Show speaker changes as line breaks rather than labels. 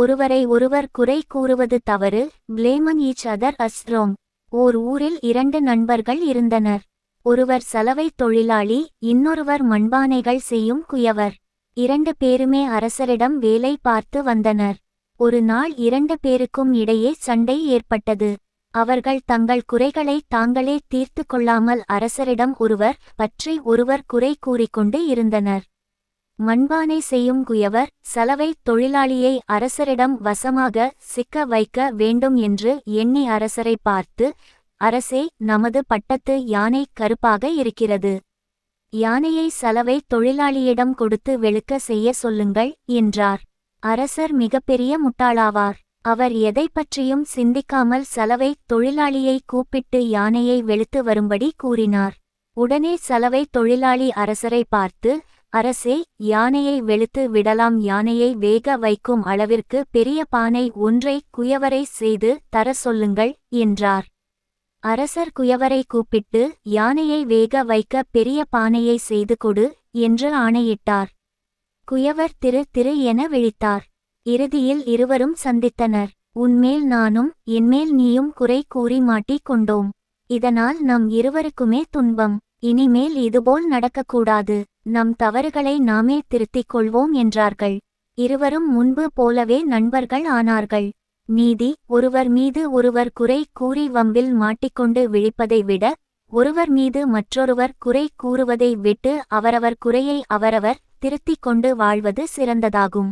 ஒருவரை ஒருவர் குறை கூறுவது தவறு blaming each other is wrong ஓர் ஊரில் இரண்டு நண்பர்கள் இருந்தனர். ஒருவர் சலவை தொழிலாளி இன்னொருவர் மண்பானைகள் செய்யும் குயவர். இரண்டு பேருமே அரசரிடம் வேலை பார்த்து வந்தனர். ஒரு நாள் இரண்டு பேருக்கும் இடையே சண்டை ஏற்பட்டது. அவர்கள் தங்கள் குறைகளை தாங்களே தீர்த்து கொள்ளாமல் அரசரிடம் ஒருவர் பற்றி ஒருவர் குறை கூறிக்கொண்டு இருந்தனர். மண்பானை செய்யும் குயவர் சலவை தொழிலாளியை அரசரிடம் வசமாக சிக்க வைக்க வேண்டும் என்று எண்ணி அரசரை பார்த்து அரசே நமது பட்டத்து யானை கருப்பாக இருக்கிறது. யானையை சலவை தொழிலாளியிடம் கொடுத்து வெளுக்க செய்ய சொல்லுங்கள் என்றார். அரசர் மிகப்பெரிய முட்டாளாவார். அவர் எதை பற்றியும் சிந்திக்காமல் சலவை தொழிலாளியை கூப்பிட்டு யானையை வெளுத்து வரும்படி கூறினார். உடனே சலவை தொழிலாளி அரசரை பார்த்து அரசே யானையை வெளுத்து விடலாம். யானையை வேக வைக்கும் அளவிற்கு பெரிய பானை ஒன்றை குயவரை செய்து தர சொல்லுங்கள் என்றார். அரசர் குயவரை கூப்பிட்டு யானையை வேக வைக்க பெரிய பானையை செய்து கொடு என்று ஆணையிட்டார். குயவர் திரு திரு என விழித்தார். இறுதியில் இருவரும் சந்தித்தனர். உன்மேல் நானும் என்மேல் நீயும் குறை கூறி மாட்டிக் கொண்டோம். இதனால் நம் இருவருக்குமே துன்பம். இனிமேல் இதுபோல் நடக்கக்கூடாது. நம் தவறுகளை நாமே திருத்திக் கொள்வோம் என்றார்கள். இருவரும் முன்பு போலவே நண்பர்கள் ஆனார்கள். நீதி ஒருவர் மீது ஒருவர் குறை கூறி வம்பில் மாட்டிக்கொண்டு விழிப்பதை விட ஒருவர் மீது மற்றொருவர் குறை கூறுவதை விட்டு அவரவர் குறையை அவரவர் திருத்திக் கொண்டு வாழ்வது சிறந்ததாகும்.